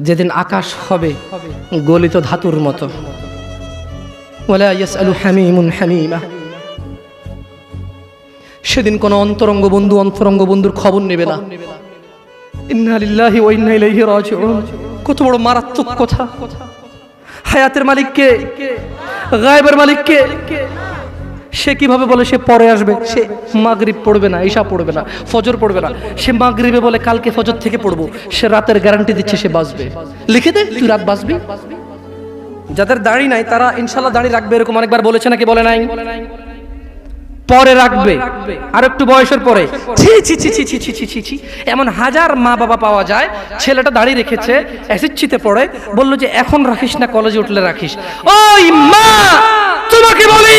যেদিন আকাশ হবে, গলিত ধাতুর মতো। সেদিন কোন অন্তরঙ্গ বন্ধু অন্তরঙ্গ বন্ধুর খবর নেবে না। কত বড় মারাত্মক কথা। হায়াতের মালিক কে গায়েবের মালিক কে সে কীভাবে বলে সে পরে আসবে? সে মাগরিব পড়বে না, ঈশা পড়বে না, ফজর পড়বে না। সে মাগরিবে বলে কালকে ফজর থেকে পড়ব। সে রাতের গ্যারান্টি দিচ্ছে সে বাঁচবে। লিখে দে, তুই রাত বাঁচবি। যাদের দাড়ি নাই, তারা ইনশাল্লাহ দাড়ি রাখবে এরকম অনেকবার বলেছে নাকি বলে নাই? পরে রাখবে। আর একটু বয়সের পরে। ছি এমন হাজার মা বাবা পাওয়া যায়, ছেলেটা দাঁড়িয়ে রেখেছে অ্যাসিডচিতে পড়ে, বলল যে, এখন রাখিস না, কলেজে উঠলে রাখিস। ওই মা, তোমাকে বলি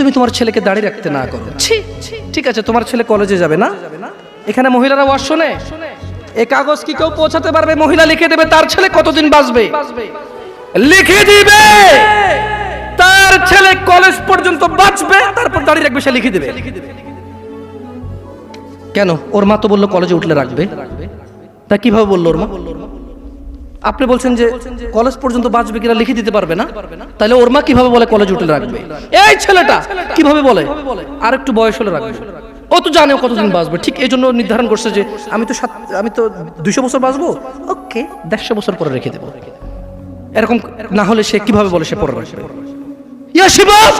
তুমি তোমার ছেলেকে দাঁড়িয়ে রাখতে না করো। ঠিক আছে, তোমার ছেলে কলেজে যাবে না? এখানে মহিলারা ওয়াজ শোনে? এ কাগজ কি কেউ পৌঁছাতে পারবে? মহিলা লিখে দেবে, তার ছেলে কতদিন বাঁচবে? লিখে দিবে! তার ছেলে কলেজ পর্যন্ত বাঁচবে, তারপর দাঁড়িয়ে রাখবে, সে লিখে দেবে। কেন? ওর মা তো বলল কলেজে উঠলে রাখবে। তা কীভাবে বলল ওর মা? আপনি বলছেন যে কলেজ পর্যন্ত বাঁচবে কিনা লিখে দিতে পারবে না? তাহলে ওর মা কীভাবে বলে কলেজ উঠলে রাখবে? এই ছেলেটা কীভাবে বলে? আর একটু বয়স হলে রাখবে। ও তো জানে কতদিন বাঁচবে। ঠিক এই জন্য নির্ধারণ করছে যে আমি তো সাত আমি তো দুইশো বছর বাঁচবো। ওকে দেড়শো বছর পরে রেখে দেবো। এরকম না হলে সে কীভাবে বলে সে পরে রাখবে? ইয়া শিবাব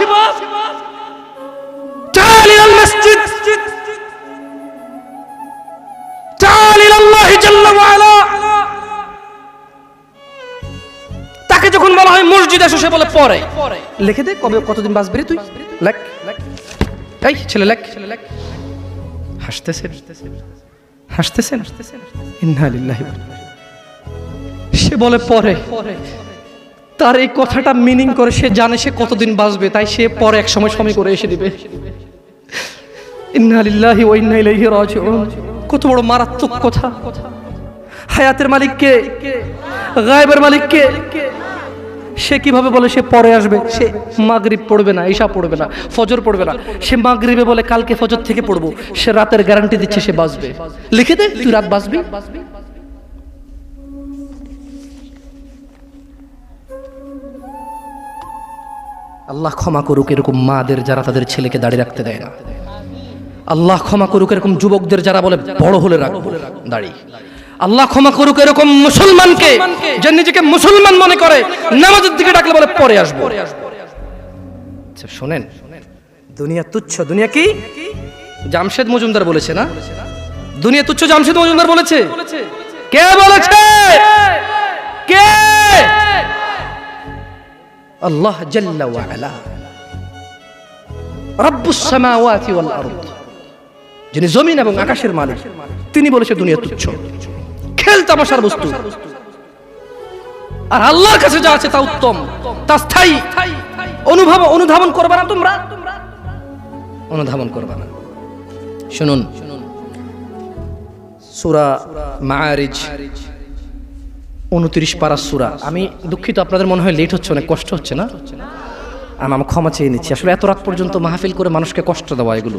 হয় সে বলে পরে। লিখে দে, কবে, কতদিন বাঁচবি তুই? লেখ। এই, ছেলে, লেখ। হাসতেছেন হাসতেছেন ইন্না লিল্লাহি ওয়া ইন্না ইলাইহি। সে বলে পরে। তার এই কথাটা মিনিং করে, সে জানে সে কতদিন বাঁচবে, তাই সে পরে এক সময় সময় করে এসে দিবে। ইন্না লিল্লাহি ওয়া ইন্না ইলাইহি রাজিউন। কত বড় মারাত্মক কথা। হায়াতের মালিক কে গায়েবের মালিক কে সে কীভাবে বলে সে পরে আসবে? সে মাগরিব পড়বে না, ঈশা পড়বে না, ফজর পড়বে না। সে মাগরিবে বলে কালকে ফজর থেকে পড়ব। সে রাতের গ্যারান্টি দিচ্ছে সে বাঁচবে। লিখে দে, তুই রাত বাঁচবি? আল্লাহ ক্ষমা করুক, এরকম মাদের যারা তাদের ছেলেকে দাঁড়িয়ে রাখতে দেয় না। আল্লাহ ক্ষমা করুক, এরকম যুবকদের যারা বলে বড় হলে রাখব। দাঁড়ি। আল্লাহ ক্ষমা করুক এরকম মুসলমানকে যে নিজেকে মুসলমান মনে করে নামাজের দিকে ডাকলে বলে পরে আসব। আচ্ছা, শোনেন দুনিয়া তুচ্ছ দুনিয়া কি? জামশেদ মজুমদার বলেছে না? দুনিয়া তুচ্ছ জামশেদ মজুমদার বলেছে? কে বলেছে? কে? আল্লাহ জাল্লা ওয়া আলা। রব্বুস সামাওয়াতি ওয়াল আরদ। যিনি জমিন এবং আকাশের মালিক তিনি বলেছে দুনিয়া তুচ্ছ। খেল তামাশার বস্তু। আর আল্লাহর কাছে যা আছে তা উত্তম, তা স্থায়ী। অনুভব অনুধাবন করবে না তোমরা? অনুধাবন করবে না। শুনুন। সূরা মাআরিজ, উনত্রিশ পারা সুরা। আমি দুঃখিত, আপনাদের মনে হয় লেট হচ্ছে, অনেক কষ্ট হচ্ছে না? আমি আমার ক্ষমা চেয়ে নিচ্ছি। আসলে এত রাত পর্যন্ত মাহফিল করে মানুষকে কষ্ট দেওয়া এগুলো।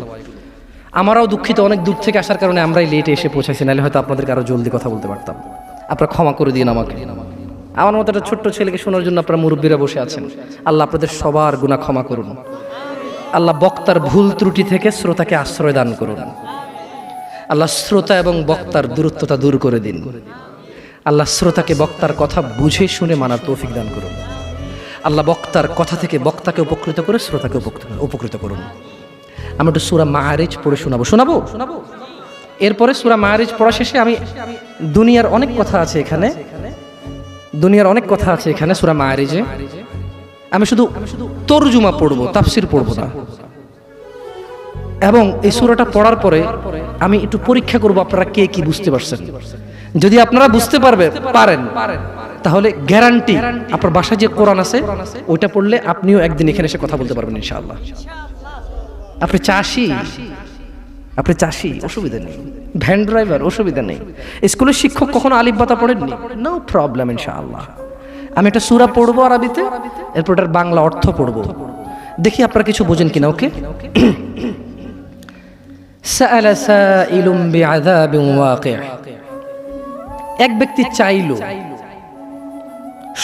আমরাও দুঃখিত, অনেক দূর থেকে আসার কারণে আমরাই লেটে এসে পৌঁছাইছি, নাহলে হয়তো আপনাদের আরও জলদি কথা বলতে পারতাম। আপনারা ক্ষমা করে দিন আমাকে। আমার মতো একটা ছোট্ট ছেলেকে শোনার জন্য আপনারা মুরব্বীরা বসে আছেন। আল্লাহ আপনাদের সবার গুণা ক্ষমা করুন। আল্লাহ বক্তার ভুল ত্রুটি থেকে শ্রোতাকে আশ্রয় দান করুন। আল্লাহ শ্রোতা এবং বক্তার দূরত্বতা দূর করে দিন। আল্লাহ শ্রোতাকে বক্তার কথা বুঝে শুনে মানার তৌফিক দান করুন। আল্লাহ বক্তার কথা থেকে বক্তাকে উপকৃত করে শ্রোতাকে উপকৃত করুন। আমি একটু সুরা মাহারিজ পড়ে শোনাবো। শোনাবো? শোনাবো এরপরে সুরা মাহারিজ পড়া শেষে আমি দুনিয়ার অনেক কথা আছে এখানে। দুনিয়ার অনেক কথা আছে এখানে সুরা মাহারিজে আমি শুধু তরজুমা পড়ব, তাফসির পড়ব না। এবং এই সুরাটা পড়ার পরে আমি একটু পরীক্ষা করব আপনারা কে কি বুঝতে পারছেন। যদি আপনারা বুঝতে পারবে, পারেন। তাহলে গ্যারান্টি আপনার বাসায় যে কোরআন আছে, ওইটা পড়লে আপনিও একদিন এখানে এসে কথা বলতে পারবেন ইনশাআল্লাহ। আপনি চাষি? আপনি চাষি? অসুবিধা নেই। Van driver? অসুবিধা নেই। স্কুলের শিক্ষক কখনো আলিফবাতা পড়েননি? নো প্রবলেম ইনশাআল্লাহ। আমি একটা সুরা পড়ব আরবিতে এরপর এটার বাংলা অর্থ পড়ব। দেখি আপনারা কিছু বোঝেন কিনা ওকে? এক ব্যক্তি চাইল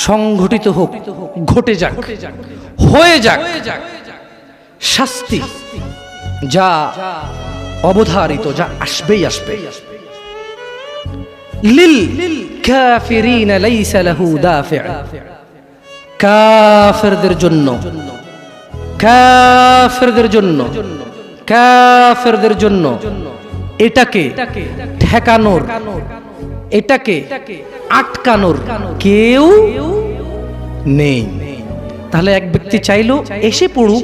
সংঘটিত হোক ঘটে যাক। হয়ে যাক। শাস্তি, যা অবধারিত, যা আসবেই আসবে। কাফিরদের জন্য কাফিরদের জন্য কাফিরদের জন্য এটাকে ঠেকানোর, এটাকে আটকানোর কেউ নেই। তাহলে এক ব্যক্তি চাইলো, এসে পড়ুক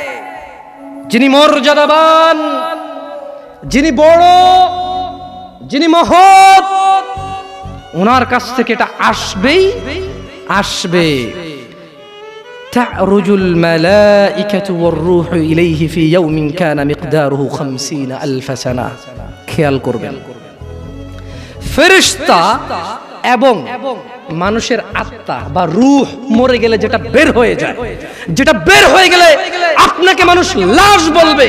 যিনি মর্যাদাবান যিনি বড় যিনি মহৎ ওনার কাছ থেকে এটা আসবেই আসবে تعرج الملائكة والروح إليه في يوم كان مقداره خمسين ألف سنة খেয়াল করবেন ফেরিস্তা এবং মানুষের আত্মা বা রুহ মরে গেলে যেটা বের হয়ে যায়, যেটা বের হয়ে গেলে আপনাকে মানুষ লাশ বলবে,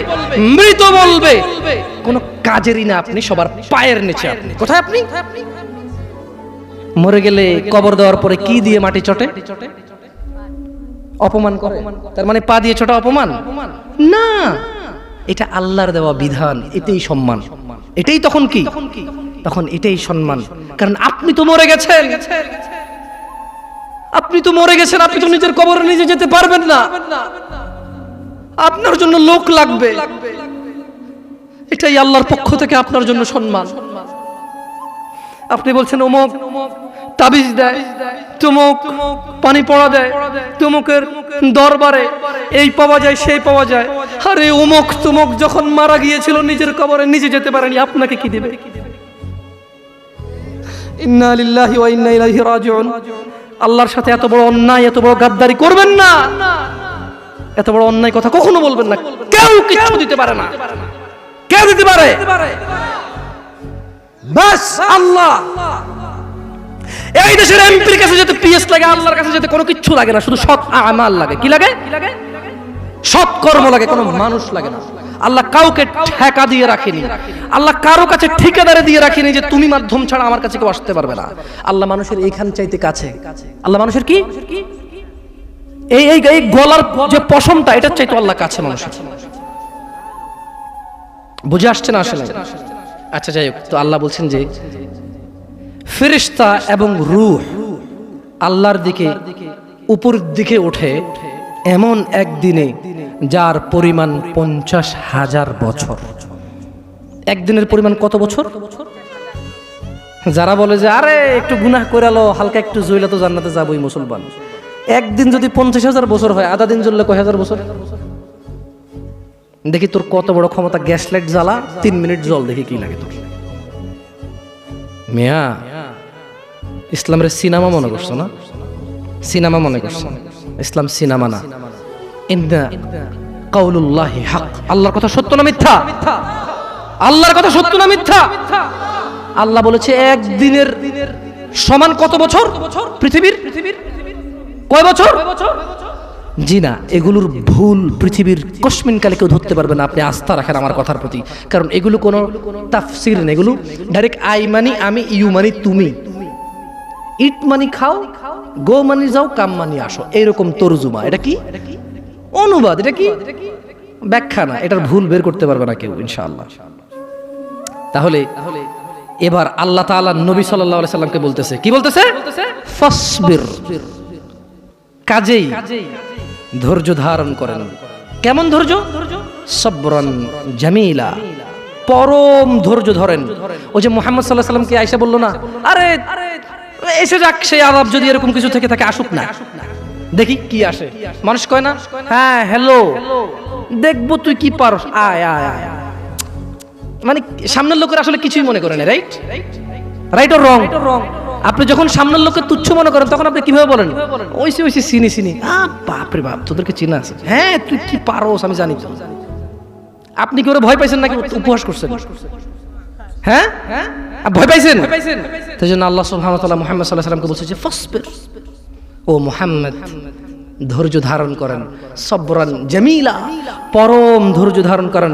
মৃত বলবে। কোনো কাজেরই না আপনি সবার পায়ের নিচে আপনি। কোথায় আপনি? মরে গেলে কবর দেওয়ার পরে কি দিয়ে মাটি চটে? অপমান করে। তার মানে পা দিয়ে ছোটা অপমান? না। এটা আল্লাহর দেওয়া বিধান এটাই সম্মান। এটাই তখন কি? তখন এটাই সম্মান। কারণ আপনি তো মরে গেছেন। আপনি তো মরে গেছেন, আপনি তো নিজের কবরে নিজে যেতে পারবেন না। আপনার জন্য লোক লাগবে। এটাই আল্লাহর পক্ষ থেকে আপনার জন্য সম্মান। আপনি বলছেন, অমুক তাবিজ দেয়, তুমুক পানি পড়া দেয়, তুমুকের দরবারে এই পাওয়া যায়, সেই পাওয়া যায়। আরে, অমুক, তুমুক যখন মারা গিয়েছিল, নিজের কবরে নিজে যেতে পারেনি, আপনাকে কি দেবে? ইন্না লিল্লাহি ওয়া ইন্না ইলাইহি রাজিউন। আল্লাহর সাথে এত বড় অন্যায়, এত বড় গাদ্দারি করবেন না। এত বড় অন্যায় কথা কখনো বলবেন না। কেউ কিচ্ছু দিতে পারে না। কেউ দিতে পারে। বাস আল্লাহ। এই দেশের এমপির কাছে যেতে পিএস লাগে, আল্লাহর কাছে যেতে কোনো কিচ্ছু লাগে না। শুধু সৎ আমাল লাগে। কি লাগে? সৎ কর্ম লাগে, কোনো মানুষ লাগে না। আল্লাহ কাউকে ঠেকা দিয়ে রাখেনি। আল্লাহ কারও কাছে ঠিকাদারে দিয়ে রাখেনি যে তুমি মাধ্যম ছাড়া আমার কাছে কেউ আসতে পারবে না। আল্লাহ মানুষের এইখান চাইতে কাছে। আল্লাহ মানুষের কি? এই এই এই গলার যে পশমটা এটা চাইতো আল্লাহ কাছে মানুষের। বুঝে আসছে না আসলে? আচ্ছা যাই হোক, তো আল্লাহ বলছেন যে ফেরিস্তা এবং রূহ আল্লাহর দিকে উপর দিকে ওঠে এমন একদিনে যার পরিমাণ পঞ্চাশ হাজার বছর। একদিনের পরিমাণ কত বছর? যারা বলে যে, আরে, একটু গুনাহ করে আলো, হালকা একটু জইলে তো জান্নাতে যাবোই মুসলমান। একদিন যদি পঞ্চাশ হাজার বছর হয়, আধা দিন জ্বললে কয় হাজার বছর? দেখি তোর কত বড় ক্ষমতা গ্যাস লাইট জ্বালা, তিন মিনিট জল, দেখি কি লাগে তোর। মিয়া, ইসলামের সিনেমা মনে করছ না? সিনেমা মনে করছ? ইসলাম সিনেমা না। আল্লাহর কথা সত্য না মিথ্যা? আল্লাহর কথা সত্য না মিথ্যা? আল্লাহ বলেছে, একদিনের সমান কত বছর? পৃথিবীর? কয় বছর? জি না, এগুলোর ভুল পৃথিবীর কসমিন কালে কেউ ধরতে পারবে না। আপনি আস্থা রাখেন আমার কথার প্রতি। কারণ এগুলো কোনো তাফসির না, এগুলো ডাইরেক্ট আই মানি, আমি ইউ মানি, তুমি। ইট মানি খাও, গো মানি যাও, কাম মানি আসো। এইরকম তরজুমা। এটা কি? অনুবাদ, এটা কি? ব্যাখ্যা না, এটার ভুল বের করতে পারবে না কেউ, ইনশাআল্লাহ। তাহলে এবার আল্লাহ তাআলা নবী সাল্লাল্লাহু আলাইহি সাল্লামকে বলতেছে, কি বলতেছে? ফাসবির। কাজেই ধৈর্য ধারণ করেন। কেমন ধৈর্য? সবরন জামিলা। পরম ধৈর্য ধরেন। ওই যে মোহাম্মদ সাল্লাহ সাল্লামকে আয়সা বলল না, আরে, এসে যাক, সেই আলাপ যদি এরকম কিছু থেকে থাকে, আসুক না। দেখি কি আসে। মানুষ কয় না? হ্যাঁ হ্যালো দেখব তুই কি পারস। আয় আয় আয় মানে সামনের লোকের আসলে কিছুই মনে করে না রাইট রাইট অর রং আপনি যখন সামনের লোককে তুচ্ছ মনে করেন তখন আপনি কীভাবে বলেন? ওইসে ওইসে চিনি চিনি বাপরে বাপ তোদেরকে চিনা আছে। হ্যাঁ তুই কি পারোস আমি জানি। তো আপনি কি ওরা ভয় পাইছেন নাকি উপহাস করছেন? হ্যাঁ? ভয় পাইছেন? তাই জন্য আল্লাহ সুবহানাহু ওয়া তাআলা মুহাম্মদ সাল্লাল্লাহু আলাইহি সাল্লামকে বলছে যে ফাসবির ও মোহাম্মদ, ধৈর্য ধারণ করেন, সবরান জামিলা, পরম ধৈর্য ধারণ করেন।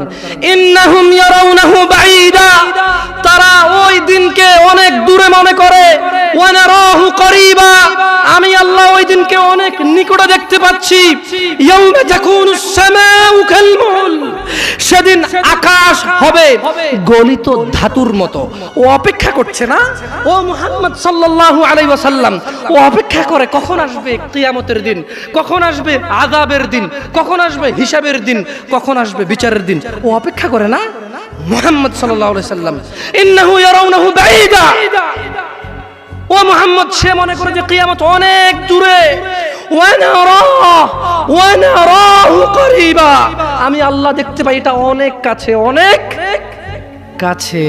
তারা ওই দিনকে অনেক দূরে মনে করে করিবা আমি আল্লাহ ওই দিনকে অনেক নিকটে দেখতে পাচ্ছি। সেদিন আকাশ হবে গলিত ধাতুর মতো। ও অপেক্ষা করছে না? ও মুহাম্মদ সাল্লাল্লাহু আলাইহি ওয়াসাল্লাম, ও অপেক্ষা করে কখন আসবে কিয়ামতের দিন? কখন আসবে আযাবের দিন? কখন আসবে হিসাবের দিন? কখন আসবে বিচারের দিন? ও অপেক্ষা করে না? মুহাম্মদ সাল্লাল্লাহু আলাইহি সাল্লাম ইন্নাহু ইয়ারাউনাহু বাঈদা। ও মুহাম্মদ সে মনে করে যে কিয়ামত অনেক দূরে করিবা আমি আল্লাহ দেখতে পাই এটা অনেক কাছে অনেক কাছে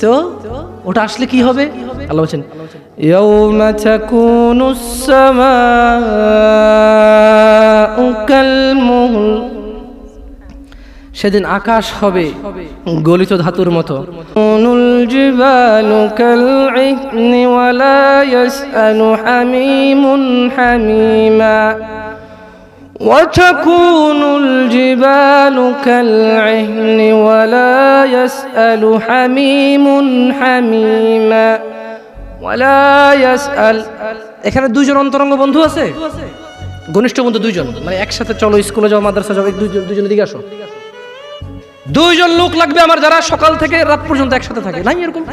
তো ওটা আসলে কি হবে আল্লাহ বলছেন يوم تكون السماء كالمهل সেদিন আকাশ হবে গলিত ধাতুর মতো নুল জিবালু কাল ইহনি ওয়ালা ইয়াসআলু হামিমুন হামিমা وتكون الجبال كالعهن ولا يسأل حميم حميما ولا يسأل এখানে দুইজন অন্তরঙ্গ বন্ধু আছে ঘনিষ্ঠ বন্ধু দুইজন মানে একসাথে চলো স্কুলে যাও মাদ্রাসা যাও এই দুইজন দুইজন দিকে আসো দুইজন লোক লাগবে আমার যারা সকাল থেকে রাত পর্যন্ত একসাথে থাকে। নাই এরকম?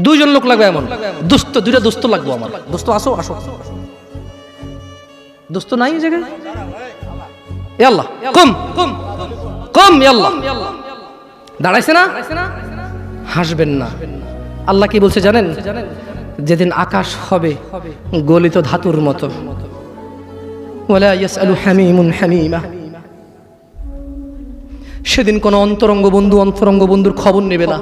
দুইজন লোক লাগবে এমন। দোস্ত, দুইটা দোস্ত লাগবে আমার। দোস্ত আসো আসো। দোস্ত নাই জায়গায়? আল্লাহ, কম কম কম আল্লাহ। দাঁড়াইছে না? হাসবেন না। আল্লাহ কি বলছে জানেন? যেদিন আকাশ হবে, গলিত ধাতুর মতো। ওয়ালা ইয়াসআলু হামিমুন হামিমা। সেদিন কোনো অন্তরঙ্গ বন্ধু অন্তরঙ্গ বন্ধুর খবর নেবে না।